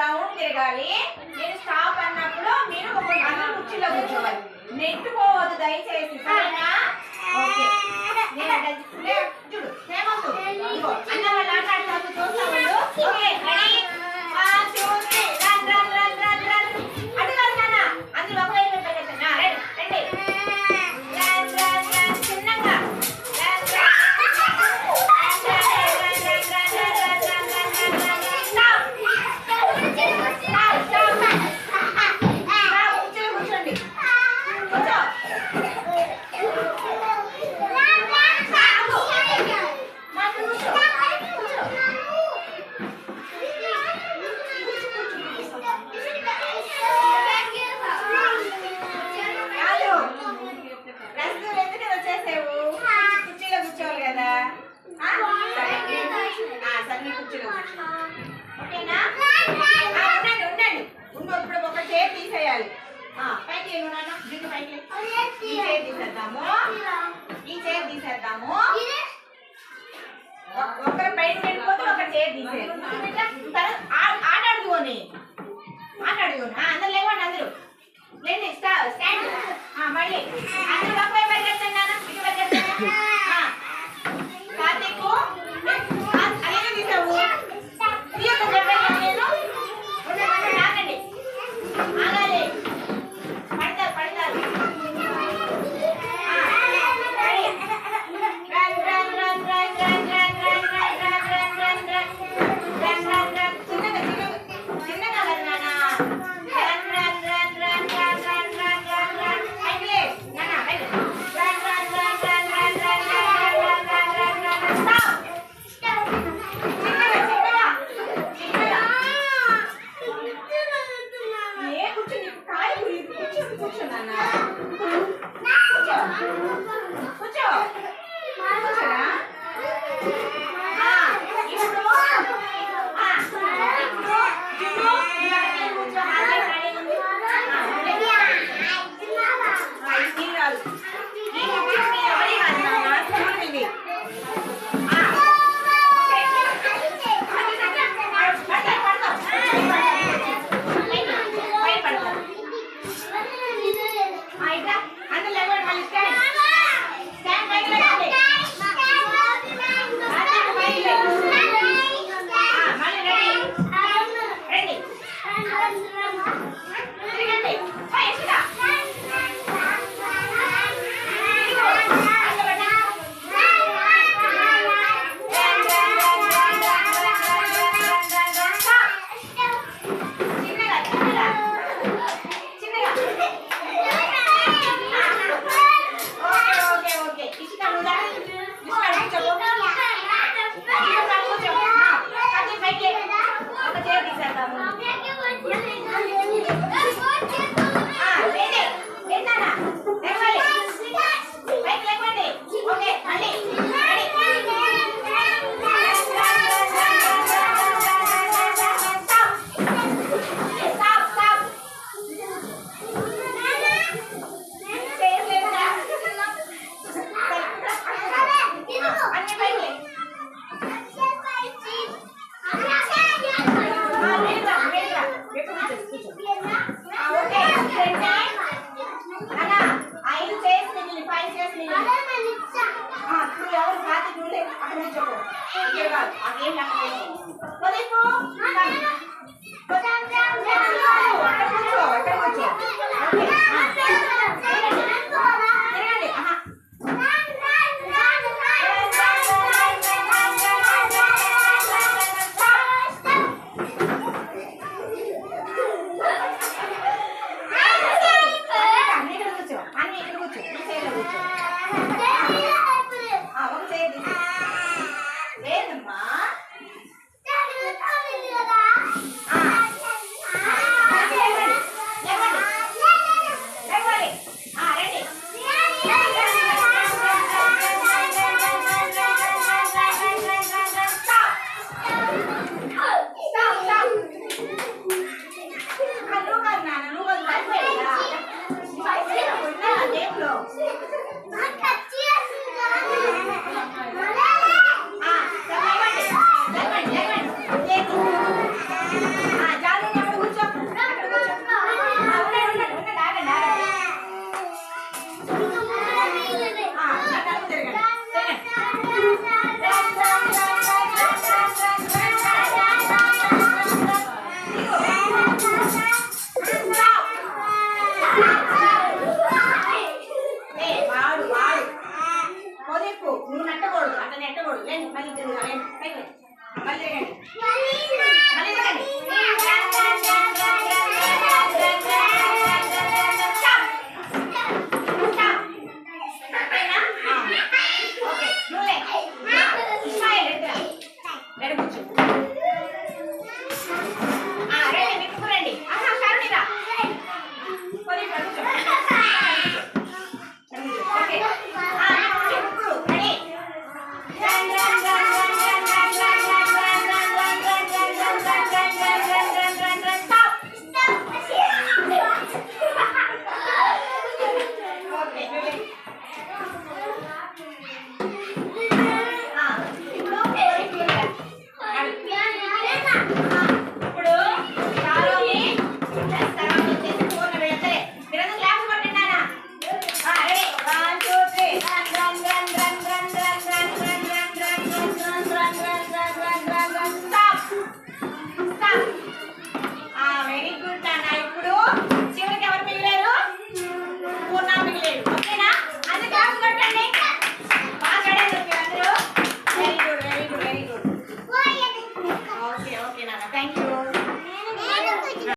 Round తిరగాలి. నేను stop అన్నప్పుడు మీరు ఒక కుర్చీలో కూర్చోవాలి. నెట్టుకోవద్దు దయచేసి. ಸ್ಟ್ಯಾಂಡ್ ಹಾ ಮಳ್ಳಿ ಅಂದ್ರೆ